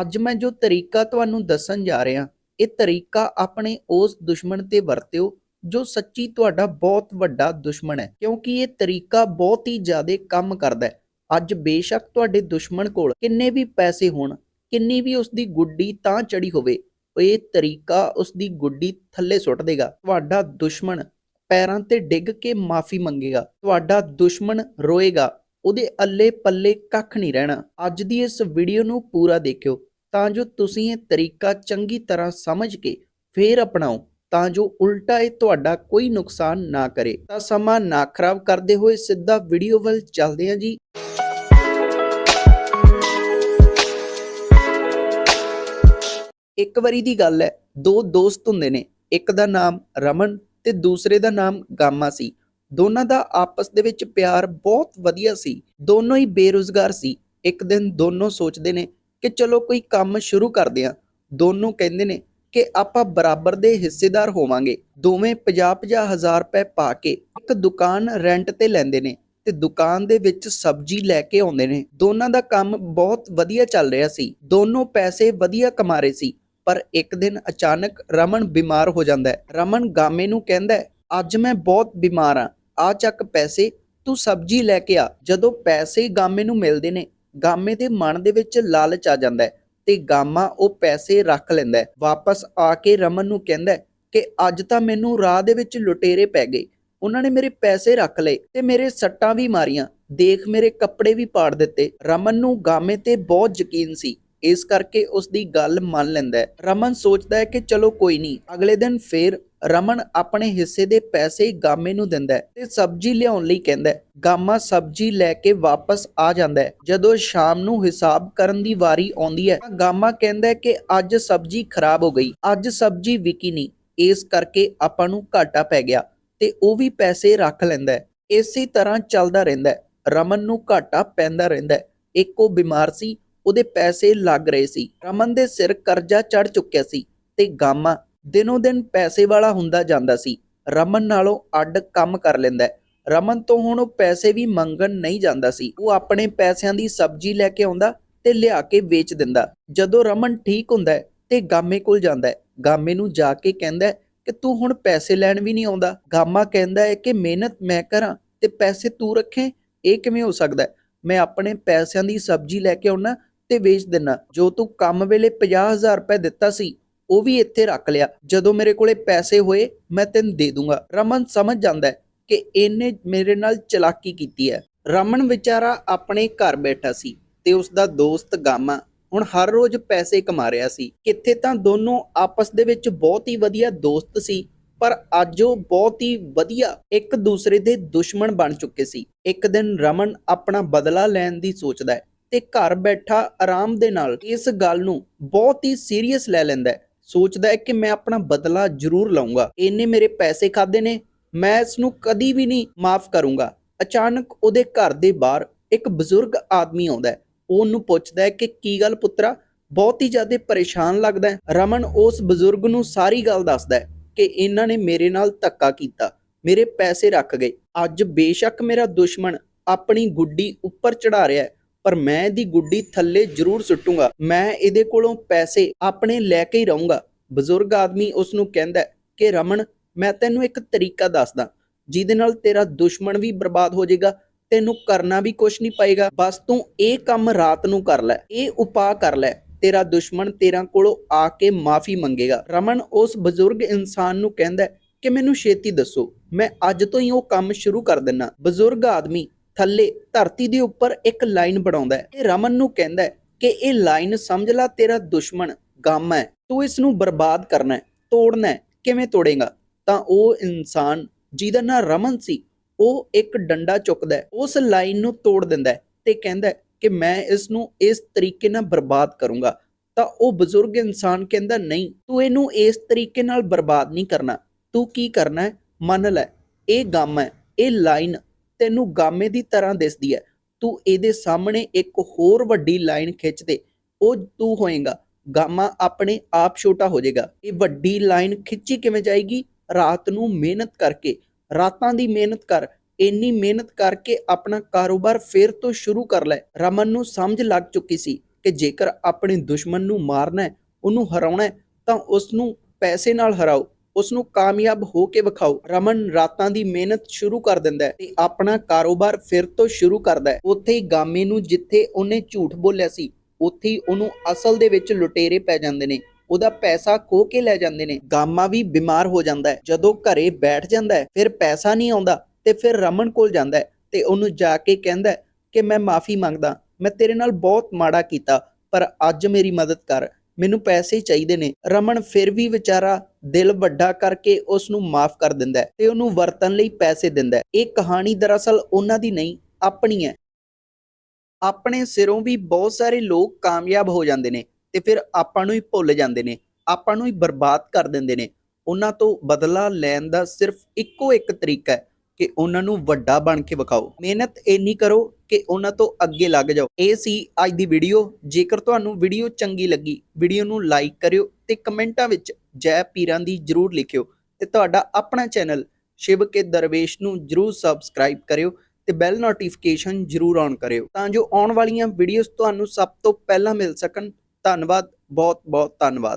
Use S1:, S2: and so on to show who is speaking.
S1: ਅੱਜ ਮੈਂ ਜੋ ਤਰੀਕਾ ਤੁਹਾਨੂੰ ਦੱਸਣ ਜਾ ਰਿਹਾ, ਇਹ ਤਰੀਕਾ ਆਪਣੇ ਉਸ ਦੁਸ਼ਮਣ ਤੇ ਵਰਤਿਓ, ਜੋ ਸੱਚੀ ਤੁਹਾਡਾ ਬਹੁਤ ਵੱਡਾ ਦੁਸ਼ਮਣ ਹੈ, ਕਿਉਂਕਿ ਇਹ ਤਰੀਕਾ ਬਹੁਤ ਹੀ ਜ਼ਿਆਦਾ ਕੰਮ ਕਰਦਾ ਹੈ। ਅੱਜ ਬੇਸ਼ੱਕ ਤੁਹਾਡੇ ਦੁਸ਼ਮਣ ਕੋਲ ਕਿੰਨੇ ਵੀ ਪੈਸੇ ਹੋਣ, ਕਿੰਨੀ ਵੀ ਉਸ ਦੀ ਗੁੱਡੀ ਤਾਂ ਚੜੀ ਹੋਵੇ, ਇਹ ਤਰੀਕਾ ਉਸ ਦੀ ਗੁੱਡੀ ਥੱਲੇ ਸੁੱਟ ਦੇਗਾ। ਤੁਹਾਡਾ ਦੁਸ਼ਮਣ ਪੈਰਾਂ ਤੇ ਡਿੱਗ ਕੇ ਮਾਫੀ ਮੰਗੇਗਾ। ਤੁਹਾਡਾ ਦੁਸ਼ਮਣ ਰੋਏਗਾ, ਉਹਦੇ ਅੱਲੇ ਪੱਲੇ ਕੱਖ ਨਹੀਂ ਰਹਿਣਾ। ਅੱਜ ਦੀ ਇਸ ਵੀਡੀਓ ਨੂੰ ਪੂਰਾ ਦੇਖਿਓ। ਤਾਂ ਜੋ ਤੁਸੀਂ ਇਹ ਤਰੀਕਾ ਚੰਗੀ ਤਰ੍ਹਾਂ ਸਮਝ ਕੇ ਫੇਰ ਅਪਣਾਓ, ਤਾਂ ਜੋ ਉਲਟਾ ਇਹ ਤੁਹਾਡਾ ਕੋਈ ਨੁਕਸਾਨ ਨਾ ਕਰੇ। ਤਾਂ ਸਮਾਂ ਨਾ ਖਰਾਬ ਕਰਦੇ ਹੋਏ ਸਿੱਧਾ ਵੀਡੀਓ ਵੱਲ ਚੱਲਦੇ ਹਾਂ ਜੀ। ਇੱਕ ਵਾਰੀ ਦੀ ਗੱਲ ਹੈ, ਦੋ ਦੋਸਤ ਹੁੰਦੇ ਨੇ, ਇੱਕ ਦਾ ਨਾਮ ਰਮਨ ਤੇ ਦੂਸਰੇ ਦਾ ਨਾਮ ਗਾਮਾ ਸੀ। ਦੋਨਾਂ ਦਾ ਆਪਸ ਦੇ ਵਿੱਚ ਪਿਆਰ ਬਹੁਤ ਵਧੀਆ ਸੀ। ਦੋਨੋਂ ਹੀ ਬੇਰੁਜ਼ਗਾਰ ਸੀ। ਇੱਕ ਦਿਨ ਦੋਨੋਂ ਸੋਚਦੇ ਨੇ ਕਿ ਚਲੋ ਕੋਈ ਕੰਮ ਸ਼ੁਰੂ ਕਰਦੇ ਹਾਂ। ਦੋਨੋਂ ਕਹਿੰਦੇ ਨੇ ਕਿ ਆਪਾਂ ਬਰਾਬਰ ਦੇ ਹਿੱਸੇਦਾਰ ਹੋਵਾਂਗੇ। ਦੋਵੇਂ 50-50 ਹਜ਼ਾਰ ਰੁਪਏ ਪਾ ਕੇ ਇੱਕ ਦੁਕਾਨ ਰੈਂਟ ਤੇ ਲੈਂਦੇ ਨੇ ਤੇ ਦੁਕਾਨ ਦੇ ਵਿੱਚ ਸਬਜ਼ੀ ਲੈ ਕੇ ਆਉਂਦੇ ਨੇ। ਦੋਨਾਂ ਦਾ ਕੰਮ ਬਹੁਤ ਵਧੀਆ ਚੱਲ ਰਿਹਾ ਸੀ। ਦੋਨੋਂ ਪੈਸੇ ਵਧੀਆ ਕਮਾ ਰਹੇ ਸੀ। ਪਰ ਇੱਕ ਦਿਨ ਅਚਾਨਕ ਰਮਨ ਬਿਮਾਰ ਹੋ ਜਾਂਦਾ ਹੈ। ਰਮਨ ਗਾਮੇ ਨੂੰ ਕਹਿੰਦਾ ਹੈ, ਅੱਜ ਮੈਂ ਬਹੁਤ ਬਿਮਾਰ ਆ ਆ ਚੱਕ ਪੈਸੇ ਤੂੰ ਸਬਜ਼ੀ ਲੈ ਕੇ ਆ। ਜਦੋਂ ਪੈਸੇ ਗਾਮੇ ਨੂੰ ਮਿਲਦੇ ਨੇ ਗਾਮੇ ਦੇ ਮਨ ਦੇ ਵਿੱਚ ਲਾਲਚ ਆ ਜਾਂਦਾ ਹੈ ਤੇ ਗਾਮਾ ਉਹ ਪੈਸੇ ਰੱਖ ਲੈਂਦਾ ਹੈ। ਵਾਪਸ ਆ ਕੇ ਰਮਨ ਨੂੰ ਕਹਿੰਦਾ ਹੈ ਕਿ ਅੱਜ ਤਾਂ ਮੈਨੂੰ ਰਾਹ ਦੇ ਵਿੱਚ ਲੁਟੇਰੇ ਪੈ ਗਏ। ਉਹਨਾਂ ਨੇ ਮੇਰੇ ਪੈਸੇ ਰੱਖ ਲਏ ਤੇ ਮੇਰੇ ਸੱਟਾਂ ਵੀ ਮਾਰੀਆਂ। ਦੇਖ ਮੇਰੇ ਕੱਪੜੇ ਵੀ ਪਾੜ ਦਿੱਤੇ। ਰਮਨ ਨੂੰ ਗਾਮੇ ਤੇ ਬਹੁਤ ਯਕੀਨ ਸੀ। ਇਸ ਕਰਕੇ ਉਸ ਦੀ ਗੱਲ ਮੰਨ ਲੈਂਦਾ ਹੈ। ਰਮਨ ਸੋਚਦਾ ਹੈ ਕਿ ਚਲੋ ਕੋਈ ਨਹੀਂ, ਅਗਲੇ ਦਿਨ ਫੇਰ ਰਮਨ ਆਪਣੇ ਹਿੱਸੇ ਦੇ ਪੈਸੇ ਗਾਮੇ ਨੂੰ ਦਿੰਦਾ ਹੈ ਤੇ ਸਬਜ਼ੀ ਲਿਆਉਣ ਲਈ ਕਹਿੰਦਾ ਹੈ। ਗਾਮਾ ਸਬਜ਼ੀ ਲੈ ਕੇ ਵਾਪਸ ਆ ਜਾਂਦਾ ਹੈ। ਜਦੋਂ ਸ਼ਾਮ ਨੂੰ ਹਿਸਾਬ ਕਰਨ ਦੀ ਵਾਰੀ ਆਉਂਦੀ ਹੈ ਤਾਂ ਗਾਮਾ ਕਹਿੰਦਾ ਹੈ ਕਿ ਅੱਜ ਸਬਜ਼ੀ ਖਰਾਬ ਹੋ ਗਈ, ਅੱਜ ਸਬਜ਼ੀ ਵਿਕੀ ਨਹੀਂ, ਇਸ ਕਰਕੇ ਆਪਾਂ ਨੂੰ ਘਾਟਾ ਪੈ ਗਿਆ ਤੇ ਉਹ ਵੀ ਪੈਸੇ ਰੱਖ ਲੈਂਦਾ ਹੈ। ਇਸੇ ਤਰ੍ਹਾਂ ਚੱਲਦਾ ਰਹਿੰਦਾ ਹੈ। ਰਮਨ ਨੂੰ ਘਾਟਾ ਪੈਂਦਾ ਰਹਿੰਦਾ ਹੈ। ਇੱਕ ਉਹ ਬਿਮਾਰ ਸੀ ਉਹਦੇ ਪੈਸੇ ਲੱਗ ਰਹੇ ਸੀ। ਰਮਨ ਦੇ ਸਿਰ ਕਰਜ਼ਾ ਚੜ ਚੁੱਕਿਆ ਸੀ ਤੇ ਗਾਮਾ ਦਿਨੋਂ ਦਿਨ ਪੈਸੇ ਵਾਲਾ ਹੁੰਦਾ ਜਾਂਦਾ ਸੀ। ਰਮਨ ਨਾਲੋਂ ਅੱਡ ਕੰਮ ਕਰ ਲੈਂਦਾ ਰਮਨ ਤੋਂ ਹੁਣ ਉਹ ਪੈਸੇ ਵੀ ਮੰਗਣ ਨਹੀਂ ਜਾਂਦਾ ਸੀ। ਉਹ ਆਪਣੇ ਪੈਸਿਆਂ ਦੀ ਸਬਜ਼ੀ ਲੈ ਕੇ ਆਉਂਦਾ ਤੇ ਲਿਆ ਕੇ ਵੇਚ ਦਿੰਦਾ। ਜਦੋਂ ਰਮਨ ਠੀਕ ਹੁੰਦਾ ਤੇ ਗਾਮੇ ਕੋਲ ਜਾਂਦਾ ਗਾਮੇ ਨੂੰ ਜਾ ਕੇ ਕਹਿੰਦਾ ਕਿ ਤੂੰ ਹੁਣ ਪੈਸੇ ਲੈਣ ਵੀ ਨਹੀਂ ਆਉਂਦਾ। ਗਾਮਾ ਕਹਿੰਦਾ ਹੈ ਕਿ ਮਿਹਨਤ ਮੈਂ ਕਰਾਂ ਤੇ ਪੈਸੇ ਤੂੰ ਰੱਖੇ, ਇਹ ਕਿਵੇਂ ਹੋ ਸਕਦਾ ਮੈਂ ਆਪਣੇ ਪੈਸਿਆਂ ਦੀ ਸਬਜ਼ੀ ਲੈ ਕੇ ਆਉਣਾ ਤੇ ਵੇਚ ਦਿੰਨਾ। ਜੋ ਤੂੰ ਕੰਮ ਵੇਲੇ 50000 ਰੁਪਏ ਦਿੱਤਾ ਸੀ, ਉਹ ਵੀ ਇੱਥੇ ਰੱਖ ਲਿਆ। ਜਦੋਂ ਮੇਰੇ ਕੋਲੇ ਪੈਸੇ ਹੋਏ, ਮੈਂ ਤੈਨੂੰ ਦੇ ਦੂੰਗਾ। ਰਮਨ ਸਮਝ ਜਾਂਦਾ ਹੈ ਕਿ ਇਹਨੇ ਮੇਰੇ ਨਾਲ ਚਲਾਕੀ ਕੀਤੀ ਹੈ। ਰਮਨ ਵਿਚਾਰਾ ਆਪਣੇ ਘਰ ਬੈਠਾ ਸੀ ਤੇ ਉਸ ਦਾ ਦੋਸਤ ਗਾਮਾ ਹੁਣ ਹਰ ਰੋਜ਼ ਪੈਸੇ ਕਮਾ ਰਿਹਾ ਸੀ। ਕਿੱਥੇ ਤਾਂ ਦੋਨੋਂ ਆਪਸ ਦੇ ਵਿੱਚ ਬਹੁਤ ਹੀ ਵਧੀਆ ਦੋਸਤ ਸੀ, ਪਰ ਅੱਜ ਉਹ ਬਹੁਤ ਹੀ ਵਧੀਆ ਇੱਕ ਦੂਸਰੇ ਦੇ ਦੁਸ਼ਮਣ ਬਣ ਚੁੱਕੇ ਸੀ। ਇੱਕ ਦਿਨ ਰਮਨ ਆਪਣਾ ਬਦਲਾ ਲੈਣ ਦੀ ਸੋਚਦਾ ਹੈ। ਤੇ ਘਰ ਬੈਠਾ ਆਰਾਮ ਦੇ ਨਾਲ ਇਸ ਗੱਲ ਨੂੰ ਬਹੁਤ ਹੀ ਸੀਰੀਅਸ ਲੈ ਲੈਂਦਾ ਹੈ। ਸੋਚਦਾ ਹੈ ਕਿ ਮੈਂ ਆਪਣਾ ਬਦਲਾ ਜ਼ਰੂਰ ਲਵਾਂਗਾ ਇਹਨੇ ਮੇਰੇ ਪੈਸੇ ਖਾਦੇ ਨੇ, ਮੈਂ ਇਸ ਨੂੰ ਕਦੀ ਵੀ ਨਹੀਂ ਮਾਫ ਕਰੂੰਗਾ। ਅਚਾਨਕ ਉਹਦੇ ਘਰ ਦੇ ਬਾਹਰ ਇੱਕ ਬਜ਼ੁਰਗ ਆਦਮੀ ਆਉਂਦਾ ਹੈ। ਉਹਨੂੰ ਪੁੱਛਦਾ ਹੈ ਕਿ ਕੀ ਗੱਲ ਪੁੱਤਰਾ, ਬਹੁਤ ਹੀ ਜ਼ਿਆਦਾ ਪਰੇਸ਼ਾਨ ਲੱਗਦਾ ਹੈ। ਰਮਨ ਉਸ ਬਜ਼ੁਰਗ ਨੂੰ ਸਾਰੀ ਗੱਲ ਦੱਸਦਾ ਹੈ ਕਿ ਇਹਨਾਂ ਨੇ ਮੇਰੇ ਨਾਲ ਧੱਕਾ ਕੀਤਾ, ਮੇਰੇ ਪੈਸੇ ਰੱਖ ਗਏ। ਅੱਜ ਬੇਸ਼ੱਕ ਮੇਰਾ ਦੁਸ਼ਮਣ ਆਪਣੀ ਗੁੱਡੀ ਉੱਪਰ ਚੜਾ ਰਿਹਾ ਹੈ। ਪਰ ਮੈਂ ਇਹਦੀ ਗੁੱਡੀ ਥੱਲੇ ਜ਼ਰੂਰ ਸੁੱਟੂਗਾ। ਮੈਂ ਇਹਦੇ ਕੋਲੋਂ ਪੈਸੇ ਆਪਣੇ ਲੈ ਕੇ ਹੀ ਰਹੂੰਗਾ। ਬਜ਼ੁਰਗ ਆਦਮੀ ਉਸ ਨੂੰ ਕਹਿੰਦਾ ਕਿ, ਰਮਨ, ਮੈਂ ਤੈਨੂੰ ਇੱਕ ਤਰੀਕਾ ਦੱਸਦਾ। ਜਿਹਦੇ ਨਾਲ ਤੇਰਾ ਦੁਸ਼ਮਣ ਵੀ ਬਰਬਾਦ ਹੋ ਜਾਏਗਾ, ਤੈਨੂੰ ਕਰਨਾ ਵੀ ਕੁਝ ਨਹੀਂ ਪਏਗਾ। ਬਸ ਤੂੰ ਇਹ ਕੰਮ ਰਾਤ ਨੂੰ ਕਰ ਲੈ, ਇਹ ਉਪਾਅ ਕਰ ਲੈ। ਤੇਰਾ ਦੁਸ਼ਮਣ ਤੇਰਾ ਕੋਲੋਂ ਆ ਕੇ ਮਾਫੀ ਮੰਗੇਗਾ। ਰਮਨ ਉਸ ਬਜ਼ੁਰਗ ਇਨਸਾਨ ਨੂੰ ਕਹਿੰਦਾ ਕਿ, ਮੈਨੂੰ ਛੇਤੀ ਦੱਸੋ, ਮੈਂ ਅੱਜ ਤੋਂ ਹੀ ਉਹ ਕੰਮ ਸ਼ੁਰੂ ਕਰ ਦਿੰਨਾ। ਬਜ਼ੁਰਗ ਆਦਮੀ ਥੱਲੇ ਧਰਤੀ ਦੇ ਉੱਪਰ ਇੱਕ ਲਾਈਨ ਬਣਾਉਂਦਾ ਹੈ। ਤੇ ਰਮਨ ਨੂੰ ਕਹਿੰਦਾ ਹੈ ਕਿ ਇਹ ਲਾਈਨ ਸਮਝ ਲੈ ਤੇਰਾ ਦੁਸ਼ਮਣ ਗਮ ਹੈ। ਤੂੰ ਇਸ ਨੂੰ ਬਰਬਾਦ ਕਰਨਾ ਹੈ, ਤੋੜਨਾ ਹੈ। ਕਿਵੇਂ ਤੋੜੇਗਾ? ਤਾਂ ਉਹ ਇਨਸਾਨ ਜਿਹਦਾ ਨਾਂ ਰਮਨ ਸੀ, ਉਹ ਇੱਕ ਡੰਡਾ ਚੁੱਕਦਾ ਹੈ, ਉਸ ਲਾਈਨ ਨੂੰ ਤੋੜ ਦਿੰਦਾ ਹੈ ਤੇ ਕਹਿੰਦਾ ਹੈ ਕਿ ਮੈਂ ਇਸ ਨੂੰ ਇਸ ਤਰੀਕੇ ਨਾਲ ਬਰਬਾਦ ਕਰੂੰਗਾ। ਤਾਂ ਉਹ ਬਜ਼ੁਰਗ ਇਨਸਾਨ ਕਹਿੰਦਾ, ਨਹੀਂ, ਤੂੰ ਇਹਨੂੰ ਇਸ ਤਰੀਕੇ ਨਾਲ ਬਰਬਾਦ ਨਹੀਂ ਕਰਨਾ। ਤੂੰ ਕੀ ਕਰਨਾ ਹੈ? ਮੰਨ ਲੈ, ਇਹ ਗਮ ਹੈ, ਇਹ ਲਾਈਨ ਤੈਨੂੰ ਗਾਮੇ ਦੀ ਤਰ੍ਹਾਂ ਦਿਸਦੀ ਹੈ ਤੂੰ ਇਹਦੇ ਸਾਹਮਣੇ ਇੱਕ ਹੋਰ ਵੱਡੀ ਲਾਈਨ ਖਿੱਚ ਦੇ। ਉਹ ਤੂੰ ਹੋਏਗਾ। ਗਾਮਾ ਆਪਣੇ ਆਪ ਛੋਟਾ ਹੋ ਜਾਏਗਾ। ਇਹ ਵੱਡੀ ਲਾਈਨ ਖਿੱਚੀ ਕਿਵੇਂ ਜਾਏਗੀ? ਰਾਤ ਨੂੰ ਮਿਹਨਤ ਕਰਕੇ। ਰਾਤਾਂ ਦੀ ਮਿਹਨਤ ਕਰ। ਇੰਨੀ ਮਿਹਨਤ ਕਰਕੇ ਆਪਣਾ ਕਾਰੋਬਾਰ ਫੇਰ ਤੋਂ ਸ਼ੁਰੂ ਕਰ ਲੈ। ਰਮਨ ਨੂੰ ਸਮਝ ਲੱਗ ਚੁੱਕੀ ਸੀ ਕਿ ਜੇਕਰ ਆਪਣੇ ਦੁਸ਼ਮਣ ਨੂੰ ਮਾਰਨਾ ਹੈ ਉਹਨੂੰ ਹਰਾਉਣਾ ਹੈ ਤਾਂ ਉਸ ਨੂੰ ਪੈਸੇ ਨਾਲ ਹਰਾਓ। ਉਸ ਨੂੰ ਕਾਮਯਾਬ ਹੋ ਕੇ ਵਿਖਾਓ। ਰਮਨ ਰਾਤਾਂ ਦੀ ਮਿਹਨਤ ਸ਼ੁਰੂ ਕਰ ਦਿੰਦਾ ਹੈ ਤੇ ਆਪਣਾ ਕਾਰੋਬਾਰ ਫਿਰ ਤੋਂ ਸ਼ੁਰੂ ਕਰਦਾ ਹੈ। ਉੱਥੇ ਹੀ ਗਾਮੇ ਨੂੰ ਜਿੱਥੇ ਉਹਨੇ ਝੂਠ ਬੋਲਿਆ ਸੀ, ਉੱਥੇ ਹੀ ਉਹਨੂੰ ਅਸਲ ਦੇ ਵਿੱਚ ਲੁਟੇਰੇ ਪੈ ਜਾਂਦੇ ਨੇ। ਉਹਦਾ ਪੈਸਾ ਖੋ ਕੇ ਲੈ ਜਾਂਦੇ ਨੇ। ਗਾਮਾ ਵੀ ਬਿਮਾਰ ਹੋ ਜਾਂਦਾ ਹੈ। ਜਦੋਂ ਘਰੇ ਬੈਠ ਜਾਂਦਾ ਹੈ, ਫਿਰ ਪੈਸਾ ਨਹੀਂ ਆਉਂਦਾ ਤੇ ਫਿਰ ਰਮਨ ਕੋਲ ਜਾਂਦਾ ਹੈ ਤੇ ਉਹਨੂੰ ਜਾ ਕੇ ਕਹਿੰਦਾ ਕਿ ਮੈਂ ਮਾਫੀ ਮੰਗਦਾ, ਮੈਂ ਤੇਰੇ ਨਾਲ ਬਹੁਤ ਮਾੜਾ ਕੀਤਾ, ਪਰ ਅੱਜ ਮੇਰੀ ਮਦਦ ਕਰ। ਮੈਨੂੰ ਪੈਸੇ ਚਾਹੀਦੇ ਨੇ। ਰਮਨ ਫਿਰ ਵੀ ਵਿਚਾਰਾ ਦਿਲ ਵੱਡਾ ਕਰਕੇ ਉਸ ਨੂੰ ਮਾਫ ਕਰ ਦਿੰਦਾ ਹੈ ਤੇ ਉਹਨੂੰ ਵਰਤਣ ਲਈ ਪੈਸੇ ਦਿੰਦਾ ਹੈ। ਇਹ ਕਹਾਣੀ ਦਰਅਸਲ ਉਹਨਾਂ ਦੀ ਨਹੀਂ, ਆਪਣੀ ਹੈ। ਆਪਣੇ ਸਿਰੋਂ ਵੀ ਬਹੁਤ ਸਾਰੇ ਲੋਕ ਕਾਮਯਾਬ ਹੋ ਜਾਂਦੇ ਨੇ ਤੇ ਫਿਰ ਆਪਾਂ ਨੂੰ ਹੀ ਭੁੱਲ ਜਾਂਦੇ ਨੇ, ਆਪਾਂ ਨੂੰ ਹੀ ਬਰਬਾਦ ਕਰ ਦਿੰਦੇ ਨੇ। ਉਹਨਾਂ ਤੋਂ ਬਦਲਾ ਲੈਣ ਦਾ ਸਿਰਫ ਇੱਕੋ ਇੱਕ ਤਰੀਕਾ ਹੈ। ਕਿ ਉਹਨਾਂ ਨੂੰ ਵੱਡਾ ਬਣ ਕੇ ਵਿਖਾਓ। ਮਿਹਨਤ ਇੰਨੀ ਕਰੋ ਕਿ ਉਹਨਾਂ ਤੋਂ ਅੱਗੇ ਲੱਗ ਜਾਓ। ਇਹ ਸੀ ਅੱਜ ਦੀ ਵੀਡੀਓ। ਜੇਕਰ ਤੁਹਾਨੂੰ ਵੀਡੀਓ ਚੰਗੀ ਲੱਗੀ, ਵੀਡੀਓ ਨੂੰ ਲਾਈਕ ਕਰਿਓ ਤੇ ਕਮੈਂਟਾਂ ਵਿੱਚ ਜੈ ਪੀਰਾਂ ਦੀ ਜਰੂਰ ਲਿਖਿਓ ਤੇ ਤੁਹਾਡਾ ਆਪਣਾ ਚੈਨਲ ਸ਼ਿਵ ਕੇ ਦਰਵੇਸ਼ ਨੂੰ ਜਰੂਰ ਸਬਸਕ੍ਰਾਈਬ ਕਰਿਓ ਤੇ ਬੈਲ ਨੋਟੀਫਿਕੇਸ਼ਨ ਜਰੂਰ ਔਨ ਕਰਿਓ ਤਾਂ ਜੋ ਆਉਣ ਵਾਲੀਆਂ ਵੀਡੀਓਜ਼ ਤੁਹਾਨੂੰ ਸਭ ਤੋਂ ਪਹਿਲਾਂ ਮਿਲ ਸਕਣ। ਧੰਨਵਾਦ ਬਹੁਤ ਬਹੁਤ ਧੰਨਵਾਦ।